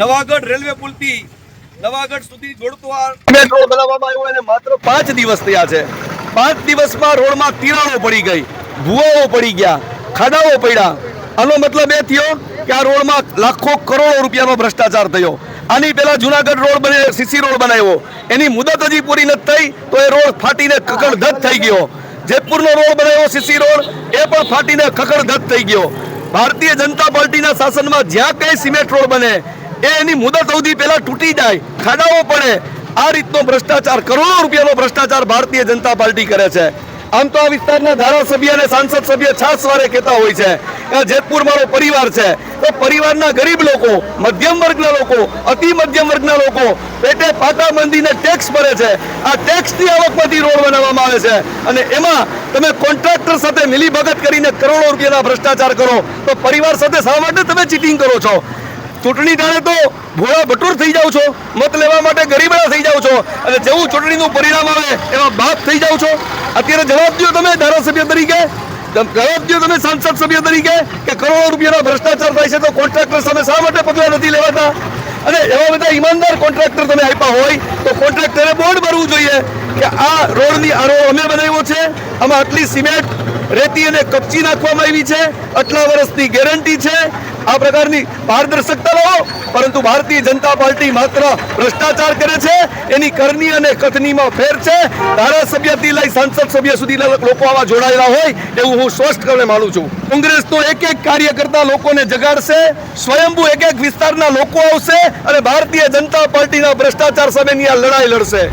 Navagadh railway પુલથી Navagadh સુધી જોડતો આ મેટ્રો બનાવવામાં આવ્યો અને માત્ર પાંચ દિવસ થયા છે. પાંચ દિવસમાં રોડમાં તિરાડો પડી ગઈ, ભૂવાઓ પડી ગયા, ખાડાઓ પડ્યા. આનો મતલબ એ થયો કે આ રોડમાં લાખો કરોડો રૂપિયાનો ભ્રષ્ટાચાર થયો. આની પહેલા જુનાગઢ રોડ બને, સીસી રોડ બનાવ્યો. એની મુદત હજી પૂરી નથી થઈ, તો એ રોડ ફાટીને કકડધજ થઈ ગયો. જેતપુરનો રોડ બનાવ્યો સીસી રોડ, એ પણ ફાટીને ખખડધજ થઈ ગયો. ભારતીય જનતા પાર્ટીના શાસનમાં જ્યાં કઈ સિમેન્ટ રોડ બને, એ એની મુદત અવધિ પહેલા તૂટી જાય, ખાડાઓ પડે. આ રીતનો ભ્રષ્ટાચાર, કરોડો રૂપિયાનો ભ્રષ્ટાચાર ભારતીય જનતા પાર્ટી કરે છે. આમ તો આ વિસ્તારના ધારાસભ્ય અને સાંસદ સભ્ય છાસવારે કહેતા હોય છે. જેતપુર મારો પરિવાર છે. તો પરિવારના ગરીબ લોકો, મધ્યમ વર્ગના લોકો, અતિ મધ્યમ વર્ગના લોકો પેટે પાટા મંદીને ટેક્સ ભરે છે. આ ટેક્સની આવકમાંથી રોડ બનાવવામાં આવે છે. અને એમાં તમે કોન્ટ્રાક્ટર સાથે મિલીભગત કરીને કરોડો રૂપિયાના ભ્રષ્ટાચાર કરો. તો પરિવાર સાથે શા માટે તમે ચીટિંગ કરો છો? ચૂંટણી ટાણે તો ભોળા ભટુર થઈ જાવ છો. મત લેવા માટે ગરીબડા થઈ જાવ છો. અને જેવું ચૂંટણીનું પરિણામ આવે એમાં બાપ થઈ જાવ છો. અત્યારે જવાબ દો તમે ધારાસભ્ય તરીકે. જવાબ દો તમે સાંસદ સભ્ય તરીકે કે કરોડો રૂપિયાનો ભ્રષ્ટાચાર થાય છે તો કોન્ટ્રાક્ટર સામે શા માટે પગલાં નથી લેવાતા? અને એવા બધા ઈમાનદાર કોન્ટ્રાક્ટર તમે આપ્યા હોય તો કોન્ટ્રાક્ટરે બોર્ડ ભરવું જોઈએ કે આ રોડની આ અમે બનાવ્યો છે. આમાં આટલી સિમેન્ટ રેતી અને કપચી નાખવામાં આવી છે. આટલા વર્ષની ગેરંટી છે. આ પ્રકારની પારદર્શકતા લાવો. પરંતુ ભારતીય જનતા પાર્ટી માત્ર ભ્રષ્ટાચાર કરે છે, એની કરની અને કથનીમાં ફેર છે. ધારાસભ્યથી લઈ સાંસદ સભ્ય સુધીના લોકો આવા જોડાયેલા હોય એવું હું સ્પષ્ટપણે માનું છું. કોંગ્રેસ તો એક એક કાર્યકર્તા લોકોને જગાડશે, સ્વયંભૂ એક એક વિસ્તારના લોકો આવશે અને ભારતીય જનતા પાર્ટીના ભ્રષ્ટાચાર સામેની આ લડાઈ લડશે.